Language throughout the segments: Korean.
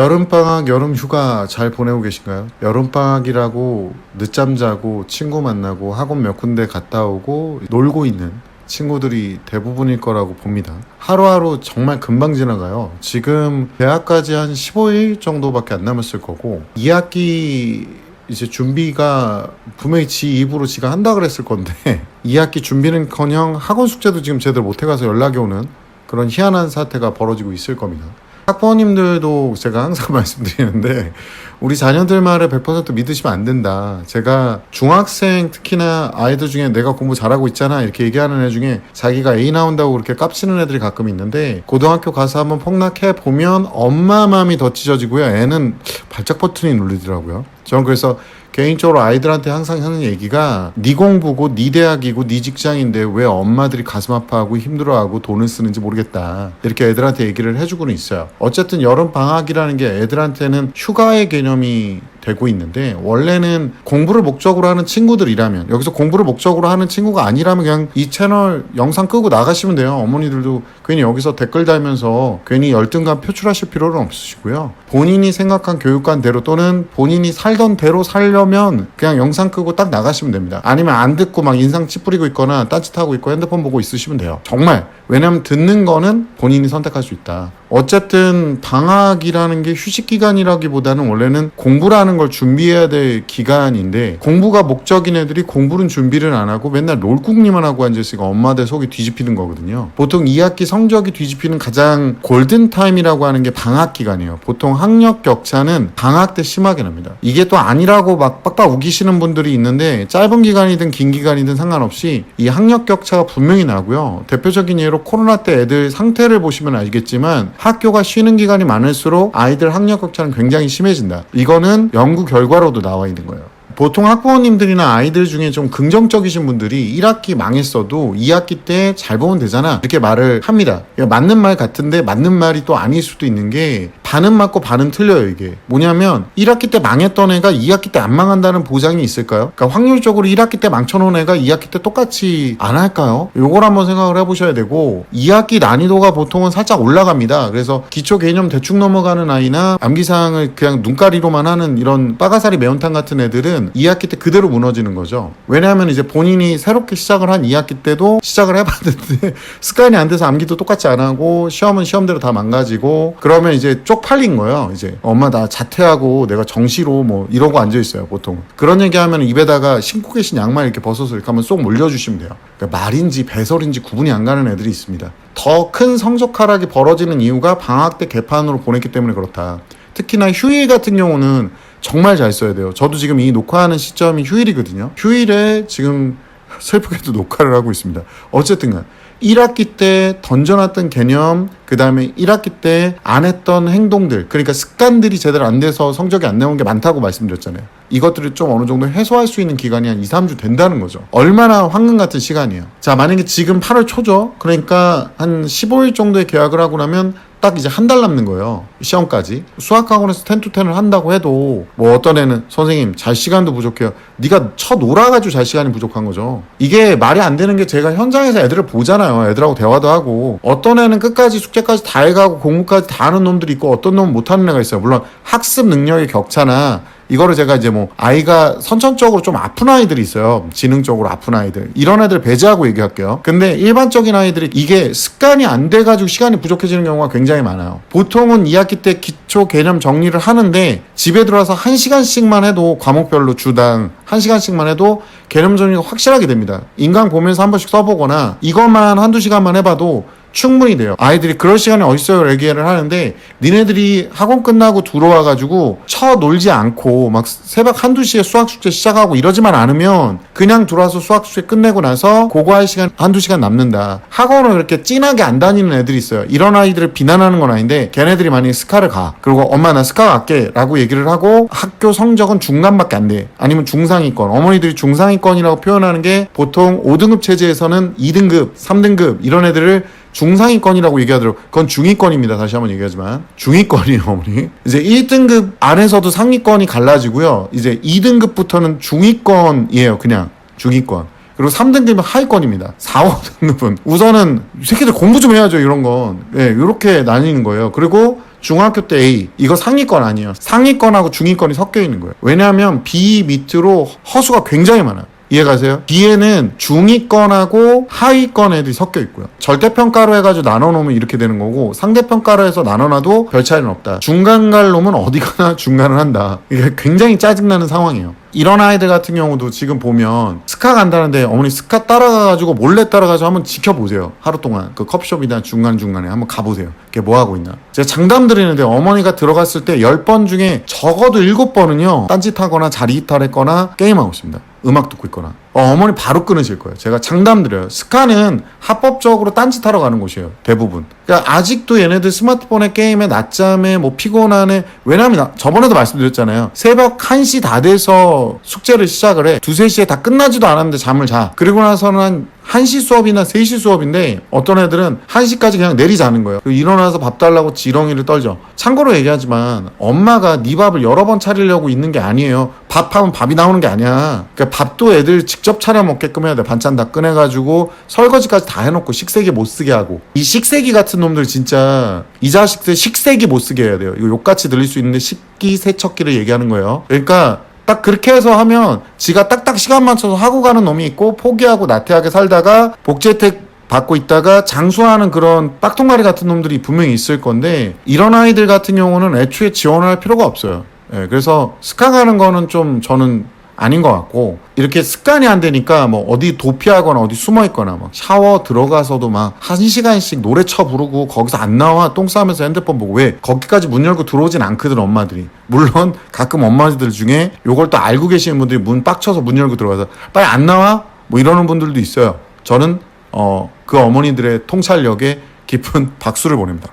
여름방학, 여름휴가 잘 보내고 계신가요? 여름방학이라고 늦잠 자고 친구 만나고 학원 몇 군데 갔다 오고 놀고 있는 친구들이 대부분일 거라고 봅니다. 하루하루 정말 금방 지나가요. 지금 대학까지 한 15일 정도밖에 안 남았을 거고 2학기 이제 준비가 분명히 지 입으로 지가 한다 그랬을 건데 2학기 준비는커녕 학원 숙제도 지금 제대로 못 해가서 연락이 오는 그런 희한한 사태가 벌어지고 있을 겁니다. 학부모님들도 제가 항상 말씀드리는데 우리 자녀들 말을 100% 믿으시면 안 된다. 제가 중학생 특히나 아이들 중에 내가 공부 잘하고 있잖아 이렇게 얘기하는 애 중에 자기가 A 나온다고 그렇게 깝치는 애들이 가끔 있는데 고등학교 가서 한번 폭락해 보면 엄마 마음이 더 찢어지고요. 애는 발작 버튼이 눌리더라고요. 저는 그래서 개인적으로 아이들한테 항상 하는 얘기가 네 공부고 네 대학이고 네 직장인데 왜 엄마들이 가슴 아파하고 힘들어하고 돈을 쓰는지 모르겠다. 이렇게 애들한테 얘기를 해주고는 있어요. 어쨌든 여름 방학이라는 게 애들한테는 휴가의 개념이 되고 있는데 원래는 공부를 목적으로 하는 친구들이라면 여기서 공부를 목적으로 하는 친구가 아니라면 그냥 이 채널 영상 끄고 나가시면 돼요. 어머니들도 괜히 여기서 댓글 달면서 괜히 열등감 표출하실 필요는 없으시고요. 본인이 생각한 교육관대로 또는 본인이 살던 대로 살려면 그냥 영상 끄고 딱 나가시면 됩니다. 아니면 안 듣고 막 인상 찌푸리고 있거나 딴짓하고 있고 핸드폰 보고 있으시면 돼요. 정말. 왜냐면 듣는 거는 본인이 선택할 수 있다 어쨌든 방학이라는 게 휴식 기간이라기보다는 원래는 공부라는 걸 준비해야 될 기간인데 공부가 목적인 애들이 공부는 준비를 안 하고 맨날 롤국리만 하고 앉아있으니까 엄마들 속이 뒤집히는 거거든요. 보통 2학기 성적이 뒤집히는 가장 골든 타임이라고 하는 게 방학 기간이에요. 보통 학력 격차는 방학 때 심하게 납니다. 이게 또 아니라고 막 빡빡 우기시는 분들이 있는데 짧은 기간이든 긴 기간이든 상관없이 이 학력 격차가 분명히 나고요. 대표적인 예로 코로나 때 애들 상태를 보시면 알겠지만 학교가 쉬는 기간이 많을수록 아이들 학력 격차는 굉장히 심해진다. 이거는 연구 결과로도 나와 있는 거예요. 보통 학부모님들이나 아이들 중에 좀 긍정적이신 분들이 1학기 망했어도 2학기 때 잘 보면 되잖아. 이렇게 말을 합니다. 맞는 말 같은데 맞는 말이 또 아닐 수도 있는 게 반은 맞고 반은 틀려요, 이게. 뭐냐면 1학기 때 망했던 애가 2학기 때 안 망한다는 보장이 있을까요? 그러니까 확률적으로 1학기 때 망쳐놓은 애가 2학기 때 똑같이 안 할까요? 요걸 한번 생각을 해보셔야 되고 2학기 난이도가 보통은 살짝 올라갑니다. 그래서 기초 개념 대충 넘어가는 아이나 암기사항을 그냥 눈가리로만 하는 이런 빠가사리 매운탕 같은 애들은 2학기 때 그대로 무너지는 거죠. 왜냐하면 이제 본인이 새롭게 시작을 한 2학기 때도 시작을 해봤는데 습관이 안 돼서 암기도 똑같이 안 하고 시험은 시험대로 다 망가지고 그러면 이제 쪽 팔린 거예요. 이제 엄마 나 자퇴하고 내가 정시로 뭐 이러고 앉아 있어요. 보통 그런 얘기하면 입에다가 신고 계신 양말 이렇게 벗어서 이렇게 하면 쏙 물려주시면 돼요. 그러니까 말인지 배설인지 구분이 안 가는 애들이 있습니다. 더 큰 성적 하락이 벌어지는 이유가 방학 때 개판으로 보냈기 때문에 그렇다. 특히나 휴일 같은 경우는 정말 잘 써야 돼요. 저도 지금 이 녹화하는 시점이 휴일이거든요. 휴일에 지금 슬프게도 녹화를 하고 있습니다. 어쨌든 간 1학기 때 던져놨던 개념, 그 다음에 1학기 때 안 했던 행동들, 그러니까 습관들이 제대로 안 돼서 성적이 안 나온 게 많다고 말씀드렸잖아요. 이것들을 좀 어느 정도 해소할 수 있는 기간이 한 2, 3주 된다는 거죠. 얼마나 황금 같은 시간이에요. 자, 만약에 지금 8월 초죠? 그러니까 한 15일 정도의 계약을 하고 나면 딱 이제 한 달 남는 거예요. 시험까지. 수학학원에서 10to10을 한다고 해도 뭐 어떤 애는 선생님 잘 시간도 부족해요. 네가 쳐 놀아가지고 잘 시간이 부족한 거죠. 이게 말이 안 되는 게 제가 현장에서 애들을 보잖아요. 애들하고 대화도 하고 어떤 애는 끝까지 숙제까지 다 해가고 공부까지 다 하는 놈들이 있고 어떤 놈은 못하는 애가 있어요. 물론 학습 능력의 격차나 이거를 제가 이제 뭐 아이가 선천적으로 좀 아픈 아이들이 있어요. 지능적으로 아픈 아이들. 이런 애들 배제하고 얘기할게요. 근데 일반적인 아이들이 이게 습관이 안 돼가지고 시간이 부족해지는 경우가 굉장히 많아요. 보통은 2학기 때 기초 개념 정리를 하는데 집에 들어와서 1시간씩만 해도 과목별로 주당 1시간씩만 해도 개념 정리가 확실하게 됩니다. 인강 보면서 한 번씩 써보거나 이것만 한두 시간만 해봐도 충분히 돼요. 아이들이 그럴 시간이 어딨어요? 얘기를 하는데 니네들이 학원 끝나고 들어와가지고 쳐 놀지 않고 막 새벽 한두 시에 수학 숙제 시작하고 이러지만 않으면 그냥 들어와서 수학 숙제 끝내고 나서 그거 할 시간 한두 시간 남는다. 학원을 그렇게 진하게 안 다니는 애들이 있어요. 이런 아이들을 비난하는 건 아닌데 걔네들이 만약에 스카를 가. 그리고 엄마 나 스카 갈게 라고 얘기를 하고 학교 성적은 중간밖에 안 돼. 아니면 중상위권. 어머니들이 중상위권이라고 표현하는 게 보통 5등급 체제에서는 2등급, 3등급 이런 애들을 중상위권이라고 얘기하더라고. 그건 중위권입니다. 다시 한번 얘기하지만. 중위권이에요, 어머니. 이제 1등급 안에서도 상위권이 갈라지고요. 이제 2등급부터는 중위권이에요, 그냥. 중위권. 그리고 3등급은 하위권입니다. 4, 5등급은. 우선은, 이 새끼들 공부 좀 해야죠, 이런 건. 예, 네, 이렇게 나뉘는 거예요. 그리고 중학교 때 A 이거 상위권 아니에요. 상위권하고 중위권이 섞여 있는 거예요. 왜냐하면 B 밑으로 허수가 굉장히 많아요. 이해가세요? B에는 중위권하고 하위권 애들이 섞여 있고요. 절대평가로 해가지고 나눠놓으면 이렇게 되는 거고 상대평가로 해서 나눠놔도 별 차이는 없다. 중간 갈 놈은 어디 가나 중간을 한다. 이게 굉장히 짜증나는 상황이에요. 이런 아이들 같은 경우도 지금 보면 스카 간다는데 어머니 스카 따라가가지고 몰래 따라가서 한번 지켜보세요. 하루 동안 그 커피숍이나 중간중간에 한번 가보세요. 걔 뭐 하고 있나. 제가 장담 드리는데 어머니가 들어갔을 때 10번 중에 적어도 7번은요. 딴짓하거나 자리 이탈했거나 게임하고 있습니다. 음악 듣고 있거나 어, 머니 바로 끊으실 거예요. 제가 장담 드려요. 스카는 합법적으로 딴짓하러 가는 곳이에요. 대부분. 그러니까 아직도 얘네들 스마트폰에 게임에 낮잠에 뭐 피곤하네. 왜냐면 나- 저번에도 말씀드렸잖아요. 새벽 1시 다 돼서 숙제를 시작을 해. 두세 시에 다 끝나지도 않았는데 잠을 자. 그리고 나서는 한 1시 수업이나 3시 수업인데 어떤 애들은 1시까지 그냥 내리자는 거예요. 그리고 일어나서 밥 달라고 지렁이를 떨죠. 참고로 얘기하지만 엄마가 네 밥을 여러 번 차리려고 있는 게 아니에요. 밥하면 밥이 나오는 게 아니야. 그러니까 밥도 애들 직접 차려 먹게끔 해야 돼. 반찬 다 꺼내가지고 설거지까지 다 해놓고 식세기 못 쓰게 하고 이 식세기 같은 놈들 진짜 이 자식들 식세기 못 쓰게 해야 돼요. 이거 욕같이 들릴 수 있는데 식기 세척기를 얘기하는 거예요. 그러니까 딱 그렇게 해서 하면 지가 딱딱 시간 맞춰서 하고 가는 놈이 있고 포기하고 나태하게 살다가 복지 혜택 받고 있다가 장수하는 그런 빡통가리 같은 놈들이 분명히 있을 건데 이런 아이들 같은 경우는 애초에 지원할 필요가 없어요. 예, 그래서 스카 가는 거는 좀 저는 아닌 것 같고 이렇게 습관이 안 되니까 뭐 어디 도피하거나 어디 숨어 있거나 막 샤워 들어가서도 막 한 시간씩 노래 쳐 부르고 거기서 안 나와 똥 싸면서 핸드폰 보고 왜 거기까지 문 열고 들어오진 않거든 엄마들이 물론 가끔 엄마들 중에 요걸 또 알고 계시는 분들이 문 빡쳐서 문 열고 들어가서 빨리 안 나와 뭐 이러는 분들도 있어요 저는 어 그 어머니들의 통찰력에 깊은 박수를 보냅니다.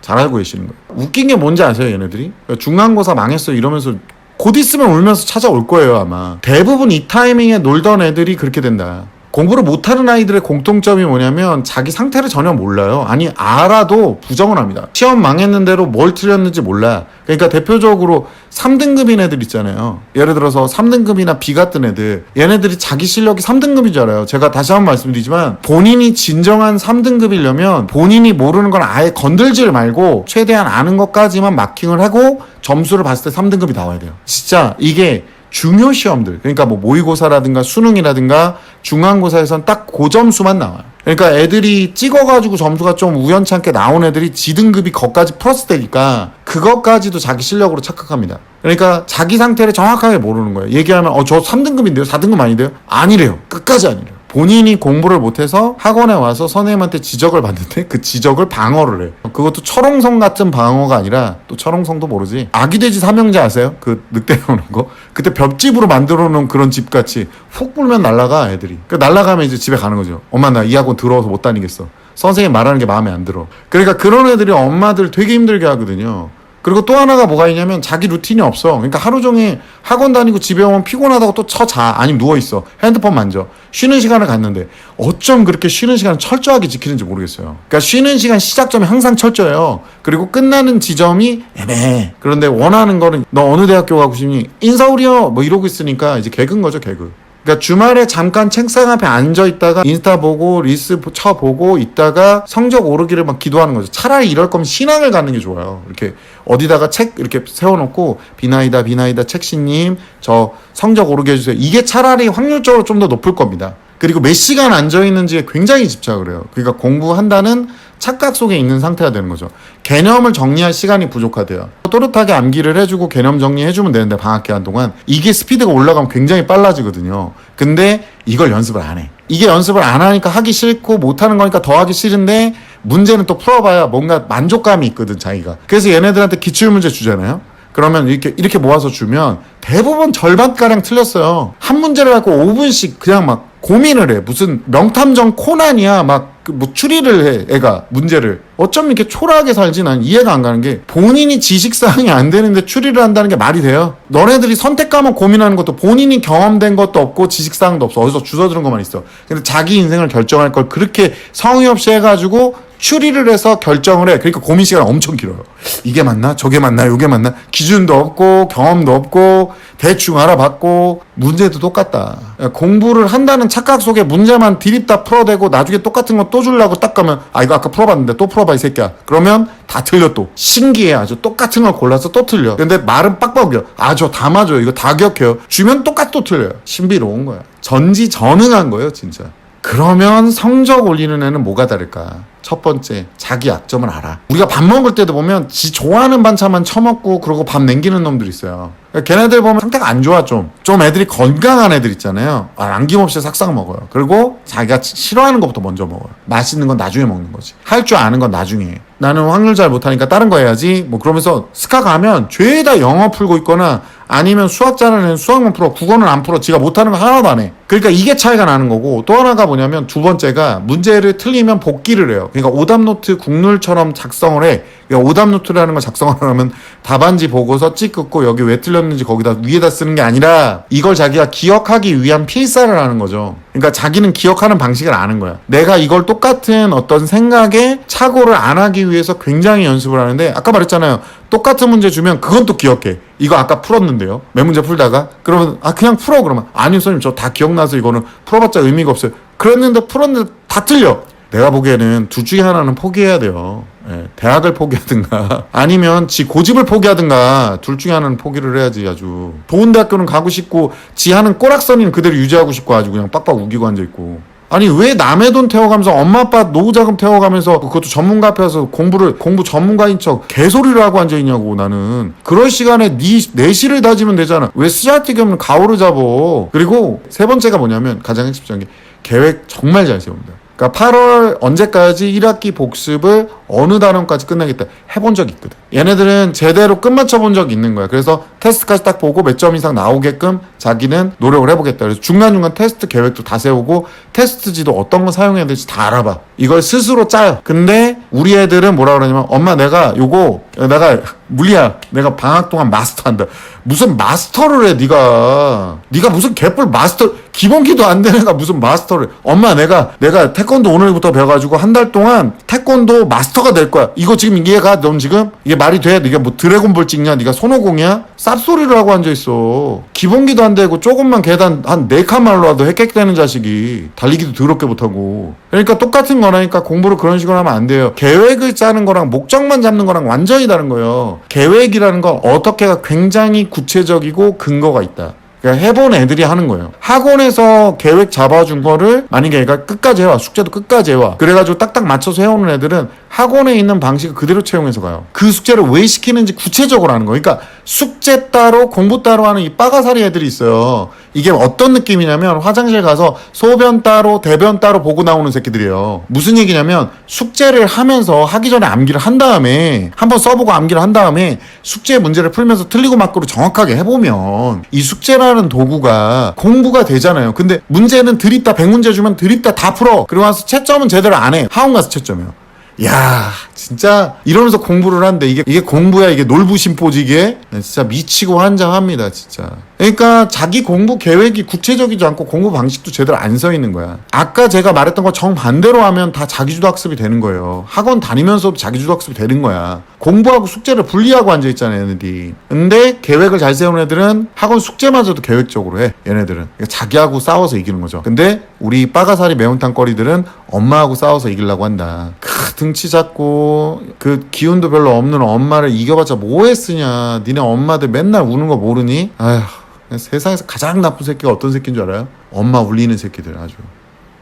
잘 알고 계시는 거예요. 웃긴 게 뭔지 아세요, 얘네들이? 중간고사 망했어 이러면서 곧 있으면 울면서 찾아올 거예요, 아마. 대부분 이 타이밍에 놀던 애들이 그렇게 된다. 공부를 못하는 아이들의 공통점이 뭐냐면 자기 상태를 전혀 몰라요. 아니 알아도 부정을 합니다. 시험 망했는데로 뭘 틀렸는지 몰라. 그러니까 대표적으로 3등급인 애들 있잖아요. 예를 들어서 3등급이나 B 같은 애들 얘네들이 자기 실력이 3등급인 줄 알아요. 제가 다시 한번 말씀드리지만 본인이 진정한 3등급이려면 본인이 모르는 건 아예 건들지를 말고 최대한 아는 것까지만 마킹을 하고 점수를 봤을 때 3등급이 나와야 돼요. 진짜 이게 중요 시험들 그러니까 뭐 모의고사라든가 수능이라든가 중간고사에선 딱 고점수만 나와요. 그러니까 애들이 찍어가지고 점수가 좀 우연찮게 나온 애들이 지등급이 거까지 플러스 되니까 그것까지도 자기 실력으로 착각합니다. 그러니까 자기 상태를 정확하게 모르는 거예요. 얘기하면 어 저 3등급인데요? 4등급 아닌데요? 아니래요. 끝까지 아니래요. 본인이 공부를 못해서 학원에 와서 선생님한테 지적을 받는데 그 지적을 방어를 해. 그것도 철옹성 같은 방어가 아니라 또 철옹성도 모르지. 아기돼지 삼형제 아세요? 그 늑대 나오는 거? 그때 벽집으로 만들어 놓은 그런 집 같이 훅 불면 날라가 애들이. 그 날라가면 이제 집에 가는 거죠. 엄마 나 이 학원 들어와서 못 다니겠어. 선생님 말하는 게 마음에 안 들어. 그러니까 그런 애들이 엄마들 되게 힘들게 하거든요. 그리고 또 하나가 뭐가 있냐면 자기 루틴이 없어. 그러니까 하루 종일 학원 다니고 집에 오면 피곤하다고 또 쳐 자. 아니면 누워 있어. 핸드폰 만져. 쉬는 시간을 갖는데 어쩜 그렇게 쉬는 시간을 철저하게 지키는지 모르겠어요. 그러니까 쉬는 시간 시작점이 항상 철저해요. 그리고 끝나는 지점이 애매해. 그런데 원하는 거는 너 어느 대학교 가고 싶니? 인서울이요. 뭐 이러고 있으니까 이제 개그인 거죠, 개그. 그러니까 주말에 잠깐 책상 앞에 앉아 있다가 인스타 보고 리스 쳐 보고 있다가 성적 오르기를 막 기도하는 거죠. 차라리 이럴 거면 신앙을 갖는 게 좋아요. 이렇게 어디다가 책 이렇게 세워놓고 비나이다 비나이다 책시님 저 성적 오르게 해주세요. 이게 차라리 확률적으로 좀 더 높을 겁니다. 그리고 몇 시간 앉아 있는지에 굉장히 집착을 해요. 그러니까 공부한다는 착각 속에 있는 상태가 되는 거죠. 개념을 정리할 시간이 부족하대요. 또렷하게 암기를 해주고 개념 정리해주면 되는데 방학 기간 동안 이게 스피드가 올라가면 굉장히 빨라지거든요. 근데 이걸 연습을 안 해. 이게 연습을 안 하니까 하기 싫고 못하는 거니까 더 하기 싫은데 문제는 또 풀어봐야 뭔가 만족감이 있거든 자기가. 그래서 얘네들한테 기출문제 주잖아요. 그러면 이렇게 이렇게 모아서 주면 대부분 절반 가량 틀렸어요. 한 문제를 갖고 5분씩 그냥 막 고민을 해. 무슨 명탐정 코난이야. 막 뭐 추리를 해. 애가 문제를. 어쩜 이렇게 초라하게 살지 난 이해가 안 가는 게 본인이 지식사항이 안 되는데 추리를 한다는 게 말이 돼요. 너네들이 선택 과목 고민하는 것도 본인이 경험된 것도 없고 지식사항도 없어. 어디서 주워 들은 것만 있어. 근데 자기 인생을 결정할 걸 그렇게 성의 없이 해가지고 추리를 해서 결정을 해. 그러니까 고민 시간 엄청 길어요. 이게 맞나? 저게 맞나? 이게 맞나? 기준도 없고 경험도 없고 대충 알아봤고 문제도 똑같다. 공부를 한다는 착각 속에 문제만 디립다 풀어대고 나중에 똑같은 거 또 주려고 딱 가면 아 이거 아까 풀어봤는데 또 풀어봐 이 새끼야. 그러면 다 틀려 또. 신기해 아주 똑같은 걸 골라서 또 틀려. 근데 말은 빡빡이요. 아저 다 맞아요. 이거 다 기억해요. 주면 똑같이 또 틀려요. 신비로운 거야. 전지전능한 거예요 진짜. 그러면 성적 올리는 애는 뭐가 다를까? 첫 번째, 자기 약점을 알아. 우리가 밥 먹을 때도 보면 지 좋아하는 반찬만 처먹고 그러고 밥 남기는 놈들 있어요. 그러니까 걔네들 보면 상태가 안 좋아 좀. 좀 애들이 건강한 애들 있잖아요. 아, 남김없이 싹싹 먹어요. 그리고 자기가 싫어하는 것부터 먼저 먹어요. 맛있는 건 나중에 먹는 거지. 할 줄 아는 건 나중에 해. 나는 확률 잘 못하니까 다른 거 해야지. 뭐 그러면서 스카 가면 죄다 영어 풀고 있거나 아니면 수학 잘하는 애는 수학만 풀어. 국어는 안 풀어. 지가 못하는 거 하나도 안 해. 그러니까 이게 차이가 나는 거고 또 하나가 뭐냐면 두 번째가 문제를 틀리면 복기를 해요. 그러니까 오답 노트 국룰처럼 작성을 해. 그러니까 오답 노트라는 걸 작성을 하면 답안지 보고서 찍고 여기 왜 틀렸는지 거기다 위에다 쓰는 게 아니라 이걸 자기가 기억하기 위한 필사를 하는 거죠. 그러니까 자기는 기억하는 방식을 아는 거야. 내가 이걸 똑같은 어떤 생각에 착오를 안 하기 위해서 굉장히 연습을 하는데 아까 말했잖아요. 똑같은 문제 주면 그건 또 기억해. 이거 아까 풀었는데요. 몇 문제 풀다가 그러면 아 그냥 풀어 그러면 아니요 선생님 저 다 기억나 서 이거는 풀어봤자 의미가 없어요. 그랬는데 풀었는데 다 틀려. 내가 보기에는 둘 중에 하나는 포기해야 돼요. 예, 대학을 포기하든가 아니면 지 고집을 포기하든가 둘 중에 하나는 포기를 해야지 아주 좋은 대학교는 가고 싶고 지 하는 꼬락선이는 그대로 유지하고 싶고 아주 그냥 빡빡 우기고 앉아 있고 아니 왜 남의 돈 태워가면서 엄마 아빠 노후 자금 태워가면서 그것도 전문가 앞에 서 공부를 공부 전문가인 척 개소리를 하고 앉아 있냐고 나는. 그럴 시간에 네 내실을 다지면 되잖아. 왜 쓰잘데기 없는 가오를 잡어? 그리고 세 번째가 뭐냐면 가장 핵심적인 게 계획 정말 잘 세웁니다 그러니까 8월 언제까지 1학기 복습을 어느 단원까지 끝내겠다 해본 적 있거든. 얘네들은 제대로 끝마쳐 본 적이 있는 거야. 그래서 테스트까지 딱 보고 몇 점 이상 나오게끔 자기는 노력을 해보겠다. 그래서 중간중간 테스트 계획도 다 세우고 테스트지도 어떤 거 사용해야 될지 다 알아봐. 이걸 스스로 짜요. 근데 우리 애들은 뭐라 그러냐면 엄마 내가 요거 내가 물리야 내가 방학 동안 마스터한다. 무슨 마스터를 해 네가 네가 무슨 개뿔 마스터 기본기도 안 되는 애가 무슨 마스터를. 엄마 내가 내가 태권도 오늘부터 배워가지고 한 달 동안 태권도 마스터가 될 거야. 이거 지금 이해가? 넌 지금? 이게 말이 돼? 네가 뭐 드래곤볼 찍냐? 네가 손오공이야? 쌉소리를 하고 앉아있어. 기본기도 안 되고 조금만 계단 한 네 칸만 올라도 헥헥대는 자식이 달리기도 더럽게 못하고. 그러니까 똑같은 거라니까 공부를 그런 식으로 하면 안 돼요. 계획을 짜는 거랑 목적만 잡는 거랑 완전히 다른 거예요. 계획이라는 건 어떻게가 굉장히 구체적이고 근거가 있다 그러니까 해본 애들이 하는 거예요. 학원에서 계획 잡아준 거를 만약에 얘가 끝까지 해와 숙제도 끝까지 해와 그래가지고 딱딱 맞춰서 해오는 애들은 학원에 있는 방식을 그대로 채용해서 가요. 그 숙제를 왜 시키는지 구체적으로 하는 거예요. 그러니까 숙제 따로 공부 따로 하는 이 빠가사리 애들이 있어요. 이게 어떤 느낌이냐면 화장실 가서 소변 따로 대변 따로 보고 나오는 새끼들이에요. 무슨 얘기냐면 숙제를 하면서 하기 전에 암기를 한 다음에 한번 써보고 암기를 한 다음에 숙제 문제를 풀면서 틀리고 맞고를 정확하게 해보면 이 숙제라는 도구가 공부가 되잖아요. 근데 문제는 드립다 100문제 주면 드립다 다 풀어. 그리고 와서 채점은 제대로 안 해. 하원 가서 채점이요. 야 진짜 이러면서 공부를 하는데 이게 이게 공부야? 이게 놀부심포지 이게? 네, 진짜 미치고 환장합니다 진짜. 그러니까 자기 공부 계획이 구체적이지 않고 공부 방식도 제대로 안 서 있는 거야. 아까 제가 말했던 거 정반대로 하면 다 자기주도 학습이 되는 거예요. 학원 다니면서도 자기주도 학습이 되는 거야. 공부하고 숙제를 분리하고 앉아 있잖아요 얘네들이. 근데 계획을 잘 세우는 애들은 학원 숙제마저도 계획적으로 해 얘네들은. 그러니까 자기하고 싸워서 이기는 거죠. 근데 우리 빠가사리 매운탕 거리들은 엄마하고 싸워서 이기려고 한다. 크, 등치 작고 그 기운도 별로 없는 엄마를 이겨봤자 뭐에 쓰냐. 니네 엄마들 맨날 우는 거 모르니? 아휴 세상에서 가장 나쁜 새끼가 어떤 새끼인 줄 알아요? 엄마 울리는 새끼들 아주.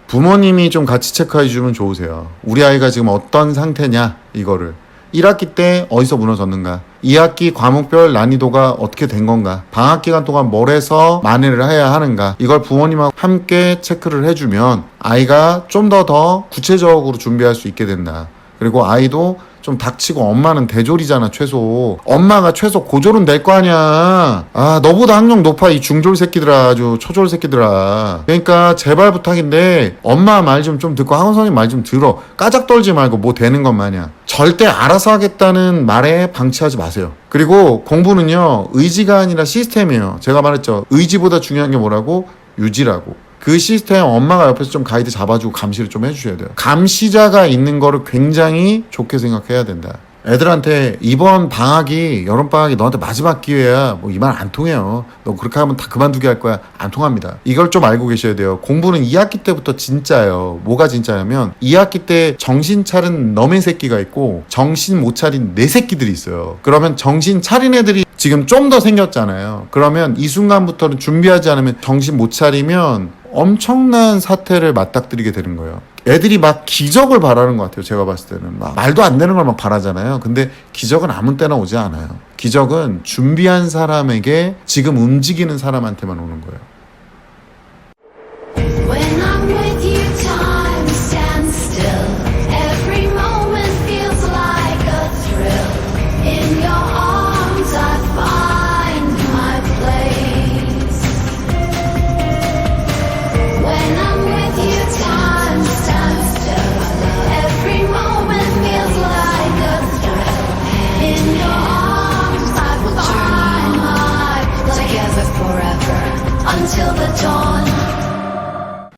부모님이 좀 같이 체크해 주면 좋으세요. 우리 아이가 지금 어떤 상태냐 이거를. 1학기 때 어디서 무너졌는가? 2학기 과목별 난이도가 어떻게 된 건가? 방학 기간 동안 뭘 해서 만회를 해야 하는가? 이걸 부모님하고 함께 체크를 해주면 아이가 좀 더더 구체적으로 준비할 수 있게 된다 그리고 아이도 좀 닥치고 엄마는 대졸이잖아 최소. 엄마가 최소 고졸은 될 거 아니야. 아 너보다 학력 높아 이 중졸 새끼들아 아주 초졸 새끼들아. 그러니까 제발 부탁인데 엄마 말좀좀 듣고 학원 선생님 말 좀 들어. 까작 떨지 말고 뭐 되는 것 마냥. 절대 알아서 하겠다는 말에 방치하지 마세요. 그리고 공부는요 의지가 아니라 시스템이에요. 제가 말했죠. 의지보다 중요한 게 뭐라고? 유지라고 그 시스템 엄마가 옆에서 좀 가이드 잡아주고 감시를 좀 해주셔야 돼요. 감시자가 있는 거를 굉장히 좋게 생각해야 된다. 애들한테 이번 방학이 여름 방학이 너한테 마지막 기회야. 뭐 이 말 안 통해요. 너 그렇게 하면 다 그만두게 할 거야. 안 통합니다. 이걸 좀 알고 계셔야 돼요. 공부는 2학기 때부터 진짜예요. 뭐가 진짜냐면 2학기 때 정신 차린 너의 새끼가 있고 정신 못 차린 내 새끼들이 있어요. 그러면 정신 차린 애들이 지금 좀 더 생겼잖아요. 그러면 이 순간부터는 준비하지 않으면 정신 못 차리면 엄청난 사태를 맞닥뜨리게 되는 거예요. 애들이 막 기적을 바라는 것 같아요. 제가 봤을 때는 막 말도 안 되는 걸 막 바라잖아요. 근데 기적은 아무 때나 오지 않아요. 기적은 준비한 사람에게 지금 움직이는 사람한테만 오는 거예요.